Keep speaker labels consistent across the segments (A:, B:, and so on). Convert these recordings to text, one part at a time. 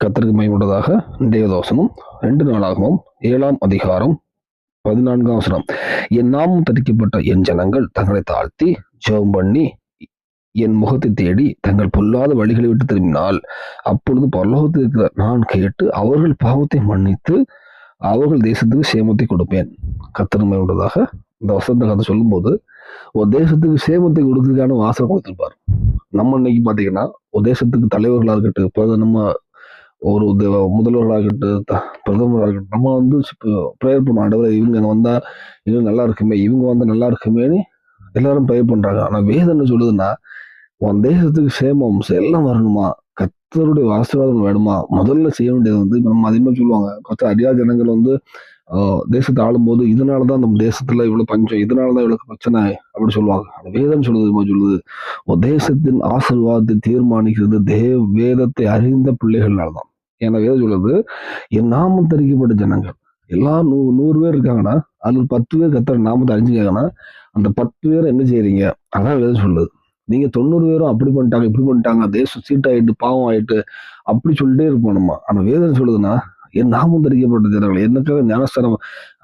A: கத்தருக்கு மைமுள்ளதாக தேவதோசனம் ரெண்டு நாளாகவும் ஏழாம் அதிகாரம் பதினான்காம் வசனம். என் நாமம் தரிக்கப்பட்ட என் ஜனங்கள் தங்களை தாழ்த்தி ஜெபம் பண்ணி என் முகத்தை தேடி தங்கள் பொல்லாத வழிகளை விட்டு திரும்பினால் அப்பொழுது பரலோகத்தில் இருக்கிற நான் கேட்டு அவர்கள் பாவத்தை மன்னித்து அவர்கள் தேசத்துக்கு சேமத்தை கொடுப்பேன். கத்தனமை உள்ளதாக இந்த வசந்த கதை சொல்லும்போது ஒரு தேசத்துக்கு சேமத்தை கொடுக்கறதுக்கான வாசனை கொடுத்துருப்பார். நம்ம இன்னைக்கு பார்த்தீங்கன்னா ஒரு தேசத்துக்கு தலைவர்களாக இருக்கட்டும் இப்போ நம்ம ஒரு தே- பிரதமராகட்டும் இருக்கட்டும் த- பிரதமராக இருக்கட்டும் நம்ம வந்து ப்ரேயர் பண்ணுவோம் ஆண்டவர் இவங்க வந்தால் இன்னும் நல்லா இருக்குமே இவங்க வந்தால் நல்லா இருக்குமேன்னு எல்லாரும் ப்ரேயர் பண்ணுறாங்க ஆனால் வேதம் என்ன சொல்லுதுன்னா உன் தேசத்துக்கு சேமம் எல்லாம் வரணுமா? கத்தருடைய ஆசீர்வாதம் வேணுமா? முதல்ல செய்ய வேண்டியது வந்து நம்ம அதிகமாக சொல்லுவாங்க. கத்த அறியாத ஜனங்கள் வந்து தேசத்தை ஆளும்போது இதனாலதான் நம்ம தேசத்துல இவ்வளவு பஞ்சம் இதனால தான் இவ்வளவு பிரச்சனை அப்படின்னு சொல்லுவாங்க. அந்த வேதம் சொல்லுது சொல்லுது. தேசத்தின் ஆசீர்வாதத்தை தீர்மானிக்கிறது தேவ வேதத்தை அறிந்த பிள்ளைகள்னாலதான். ஏன்னா வேதம் சொல்லுது என் நாமம் தெரிவிக்கப்பட்ட ஜனங்கள். எல்லாம் நூ நூறு பேர் இருக்காங்கன்னா அதுல பத்து பேர் கத்தர் நாமத்தை அறிஞ்சுக்காங்கன்னா அந்த பத்து பேர் என்ன செய்யறீங்க அதான் வேதம் சொல்லுது. நீங்க தொண்ணூறு பேரும் அப்படி பண்ணிட்டாங்க இப்படி பண்ணிட்டாங்க தேசம் சீட்டாயிட்டு பாவம் ஆயிட்டு அப்படி சொல்லிட்டே இருப்போம் நம்ம. ஆனா வேதம் சொல்லுதுன்னா என் நாமம் தெரிவிக்கப்பட்ட ஜனங்கள் என்னக்காக ஞானஸ்தானம்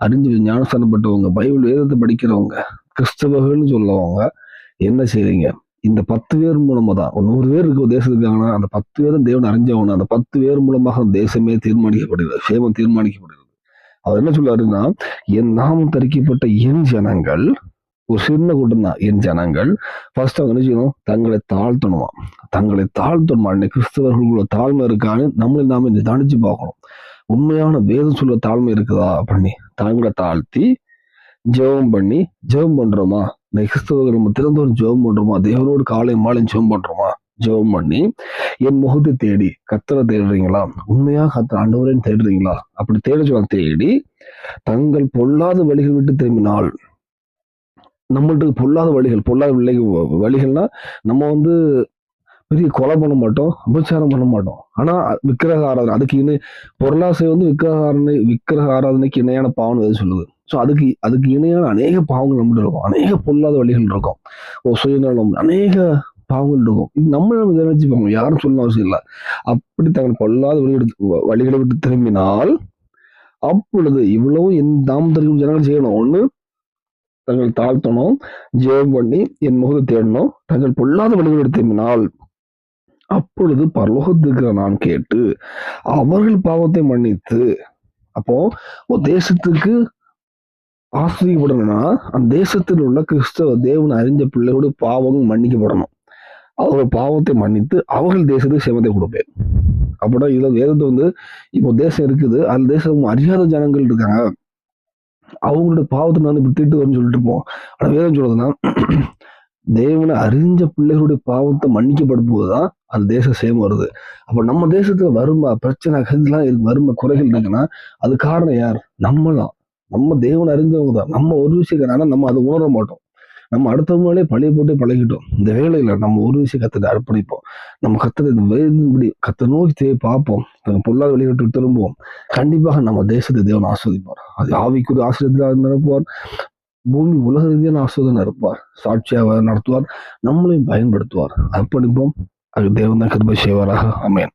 A: அறிஞ்சு ஞானஸ்தானப்பட்டவங்க பைபிள் வேதத்தை படிக்கிறவங்க கிறிஸ்தவர்கள்னு சொல்லவங்க என்ன செய்றீங்க? இந்த பத்து பேர் மூலமா தான் ஒரு நூறு பேர் இருக்கு ஒரு இருக்காங்கன்னா அந்த பத்து பேரும் தேவன் அறிஞ்சவங்க அந்த பத்து பேர் மூலமாக தேசமே தீர்மானிக்கப்படுகிறது சேமம் தீர்மானிக்கப்படுகிறது. அவர் என்ன சொல்றாருன்னா என் நாமம் தரிக்கப்பட்ட என் ஜனங்கள் ஒரு சின்ன கூட்டம் தான் என் ஜனங்கள் ஃபர்ஸ்ட் அவங்க என்ன செய்யணும்? தங்களை தாழ்த்தணுமா? தங்களை தாழ்த்தணுமா? இன்னைக்கு கிறிஸ்தவர்களுக்குள்ள தாழ்மை இருக்கான்னு நம்மளை நாம இந்த தணிச்சு பார்க்கணும். உண்மையான வேதம் சொல்ல தாழ்மை இருக்குதா? பண்ணி தாங்களை தாழ்த்தி ஜெபம் பண்ணி ஜெபம் பண்றோமா? இந்த கிறிஸ்தவர்கள் நம்ம திறந்தோறும் ஜெபம் பண்றோமா? தேவனோடு காலை மாலையும் ஜெபம் பண்றோமா? ஜெபம் பண்ணி என் முகத்தை தேடி கத்தரை தேடுறீங்களா? உண்மையாக கத்தர் ஆண்டவரேன்னு தேடுறீங்களா? அப்படி தேட சொல்ல தேடி தங்கள் பொல்லாத வழிகள் விட்டு திரும்பினால் நம்மள்ட்ட பொல்லாத வழிகள் பொல்லாத விலை வழிகள்னா நம்ம வந்து பெரிய கொலை பண்ண மாட்டோம் அபச்சாரம் பண்ண மாட்டோம். ஆனா விக்கிரக ஆராதனை அதுக்கு இணை பொருளாசை வந்து விக்கிரக ஆராதனை விக்கிரக ஆராதனைக்கு இணையான பாவம் எது சொல்லுது. ஸோ அதுக்கு அதுக்கு இணையான அநேக பாவங்கள் நம்மகிட்ட இருக்கும். அநேக பொல்லாத வழிகள் இருக்கும். ஓ சுயநலம் அநேக பாவங்கள் இருக்கும். இது நம்ம நம்ம நினைச்சுப்பாங்க. யாரும் சொல்லணும் அவசியம் இல்லை. அப்படி தங்கள் பொல்லாத வழிகளை வழிகளை விட்டு திரும்பினால் அப்பொழுது இவ்வளவும் என் தெரியும் ஜனங்கள் செய்யணும். ஒன்று தங்கள் தாழ்த்தணும் ஜெயம் பண்ணி என் முகத்தை தேடணும். தங்கள் பொல்லாத வழிகளை திரும்பினால் அப்பொழுது பரலோகத்துக்கு நான் கேட்டு அவர்கள் பாவத்தை மன்னித்து அப்போ ஒரு தேசத்துக்கு ஆசிரியப்படணும்னா அந்த தேசத்தில் உள்ள கிறிஸ்தவ தேவன் அறிஞ்ச பிள்ளையோட பாவம் மன்னிக்கப்படணும். அவர்கள் பாவத்தை மன்னித்து அவர்கள் தேசத்துக்கு சேமத்தை கொடுப்பேன். அப்படின்னா இதில் வேதத்தை வந்து இப்போ தேசம் இருக்குது அந்த தேசம் அறியாத ஜனங்கள் இருக்காங்க. அவங்களோட பாவத்தை நான் இப்படி திட்டு வரும்னு சொல்லிட்டு இருப்போம் ஆனால் வேதம் சொல்றதுன்னா தேவனை அறிஞ்ச பிள்ளைகளுடைய பாவத்தை மன்னிக்கப்படும் போதுதான் அந்த தேசம் சேமம் வருது. அப்ப நம்ம தேசத்துல வறுமை பிரச்சனை இதெல்லாம் இருக்கு வறுமை குறைகள் இருக்குன்னா அது காரணம் யார்? நம்ம தான் நம்ம தேவனை அறிஞ்சவங்க தான் நம்ம ஒரு விஷயம் நம்ம அதை உணர மாட்டோம். நம்ம அடுத்தவங்களே பழைய போட்டு பழகிட்டோம். இந்த வேலையில நம்ம ஒரு விஷயம் கத்துட்டு அர்ப்பணிப்போம். நம்ம கத்துற இந்த வேதின்படி கத்த நோக்கி தேவை பார்ப்போம். பொருளாதார வெளியிட்டு திரும்புவோம். கண்டிப்பாக நம்ம தேசத்தை தேவன் ஆஸ்வதிப்பார். அது ஆவிக்குரிய ஆசிரியத்தில் நிரப்புவார். பூமி உலக ரீதியான ஆசோதனை இருப்பார். சாட்சியாக நடத்துவார். நம்மளையும் பயன்படுத்துவார். அர்ப்பணிப்போம். அது தேவன் தான் கிருபை செய்வாராக. அமேன்